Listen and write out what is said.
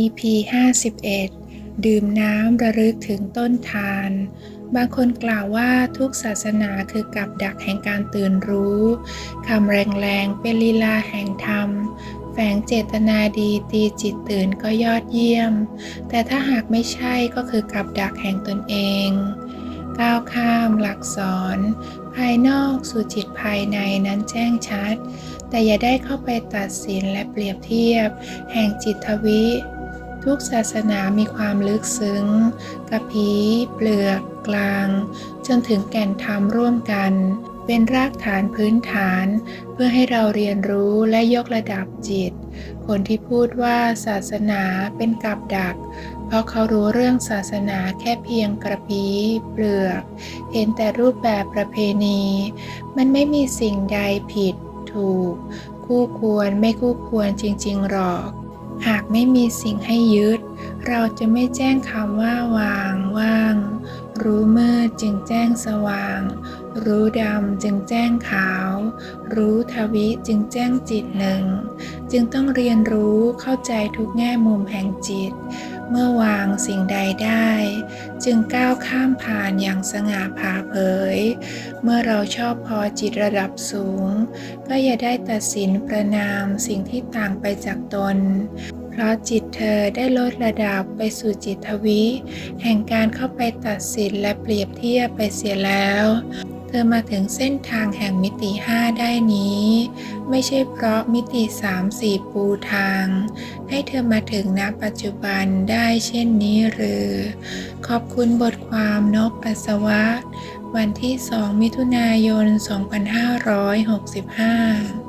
EP 51 ดื่มน้ำระลึกถึงต้นทาน บางคนกล่าวว่าทุกศาสนาคือกับดักแห่งการตื่นรู้คำแรงๆเป็นลีลาแห่งธรรม แฝงเจตนาดีตีจิตตื่นก็ยอดเยี่ยม แต่ถ้าหากไม่ใช่ก็คือกับดักแห่งตนเองก้าวข้ามหลักสอน ภายนอกสู่จิตภายในนั้นแจ้งชัด แต่อย่าได้เข้าไปตัดสินและเปรียบเทียบ แห่งจิตวิ ทุกศาสนามีความลึกซึ้งกระพีเปลือก กลาง จนถึงแก่นธรรมร่วมกัน เป็นรากฐานพื้นฐาน เพื่อให้เราเรียนรู้และยกระดับจิต คนที่พูดว่าศาสนาเป็นกับดัก เพราะเขารู้เรื่องศาสนาแค่เพียงกระพีเปลือก เห็นแต่รูปแบบประเพณี มันไม่มีสิ่งใดผิด ถูก คู่ควรไม่คู่ควรจริง ๆ หรอก หากไม่มีสิ่งให้ยึด เราจะไม่แจ้งคำว่าวางว่าง รู้มืดจึงแจ้งสว่าง รู้ดำจึงแจ้งขาว รู้ทวิจึงแจ้งจิตหนึ่ง จึงต้องเรียนรู้เข้าใจทุกแง่มุมแห่งจิต เมื่อวางสิ่งใดได้ จึงก้าวข้ามผ่านอย่างสง่าผ่าเผย เมื่อเราชอบพอจิตระดับสูง ก็อย่าได้ตัดสินประนามสิ่งที่ต่างไปจากตน เพราะจิตเธอได้ลดระดับไปสู่จิตทวิ แห่งการเข้าไปตัดสินและเปรียบเทียบไปเสียแล้ว เธอมาถึงเส้นทางแห่งมิติห้าได้นี้ ไม่ใช่เพราะมิติสามสี่ปูทาง ให้เธอมาถึงณปัจจุบันได้เช่นนี้หรือ ขอบคุณบทความนกอัศวะ วันที่ 2 มิถุนายน 2565